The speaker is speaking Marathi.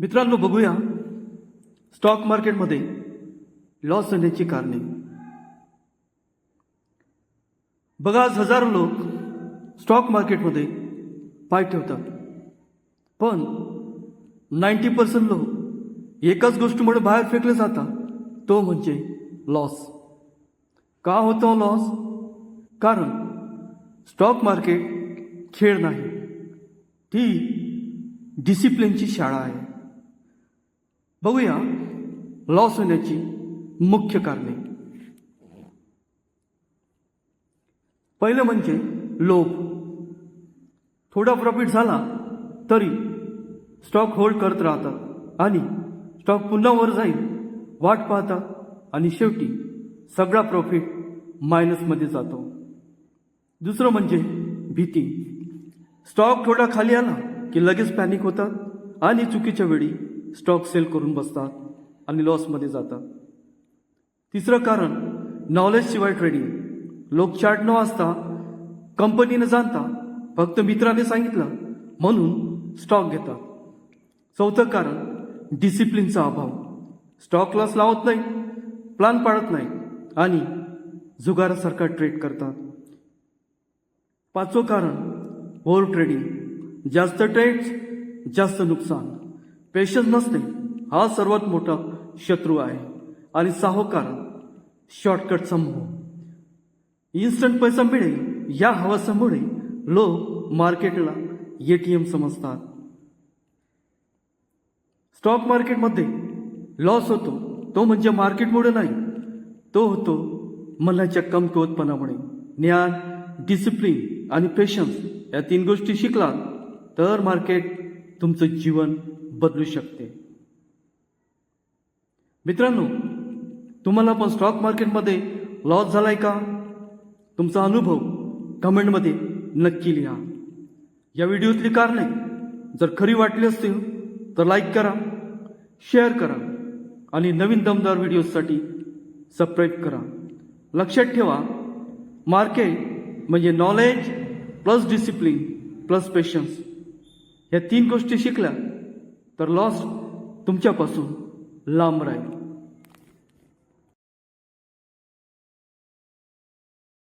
मित्रांनो बघूया. स्टॉक मार्केटमध्ये लॉस होण्याची कारणे. बघा आज हजारो लोक स्टॉक मार्केटमध्ये पाय ठेवतात. पण नाईन्टी पर्सेंट लोक एकाच गोष्टीमुळे बाहेर फेकले जातात. तो म्हणजे लॉस का होतो लॉस कारण स्टॉक मार्केट खेळ नाही. ती डिसिप्लिनची शाळा आहे. बघूया. लॉस होण्याची मुख्य कारणे. पहिलं म्हणजे लोभ. थोडा प्रॉफिट झाला तरी स्टॉक होल्ड करत राहतात आणि स्टॉक पुन्हा वर जाईल वाट पाहतात आणि शेवटी सगळा प्रॉफिट मायनसमध्ये जातो. दुसरं म्हणजे भीती. स्टॉक थोडा खाली आला की लगेच पॅनिक होतात. आणि चुकीच्या वेळी स्टॉक सेल करून बसतात आणि लॉसमध्ये जातात. तिसरं कारण नॉलेजशिवाय ट्रेडिंग लोक चार्ट न वाचता कंपनीनं जाणता फक्त मित्राने सांगितलं म्हणून स्टॉक घेतात. चौथं कारण डिसिप्लिनचा अभाव. स्टॉक लॉस लावत नाही प्लान पाळत नाही आणि जुगारासारखा ट्रेड करतात. पाचवं कारण ओव्हर ट्रेडिंग जास्त ट्रेड्स जास्त नुकसान. पेशन्स नसते हा सर्वात मोठा शत्रू आहे. आणि सहावं कारण समूह इन्स्टंट पैसा मिळेल. या हवासामुळे लोक मार्केटला एटीएम समजतात. स्टॉक मार्केटमध्ये लॉस होतो. तो म्हणजे मार्केटमुळे नाही. तो होतो मनाच्या कमकुवतपणामुळे. ज्ञान डिसिप्लिन आणि पेशन्स या तीन गोष्टी शिकलात तर मार्केट तुमचं जीवन बदलू शकते. मित्रांनो तुम्हाला पण स्टॉक मार्केटमध्ये लॉस झालाय का? तुमचा अनुभव कमेंटमध्ये नक्की लिहा. या व्हिडिओतली कारणे जर खरी वाटली असतील तर लाईक करा शेअर करा आणि नवीन दमदार व्हिडिओसाठी सबस्क्राईब करा. लक्षात ठेवा मार्केट म्हणजे knowledge plus discipline plus patience या तीन गोष्टी शिकल्या तर लॉस तुमच्यापासून लांब राहील.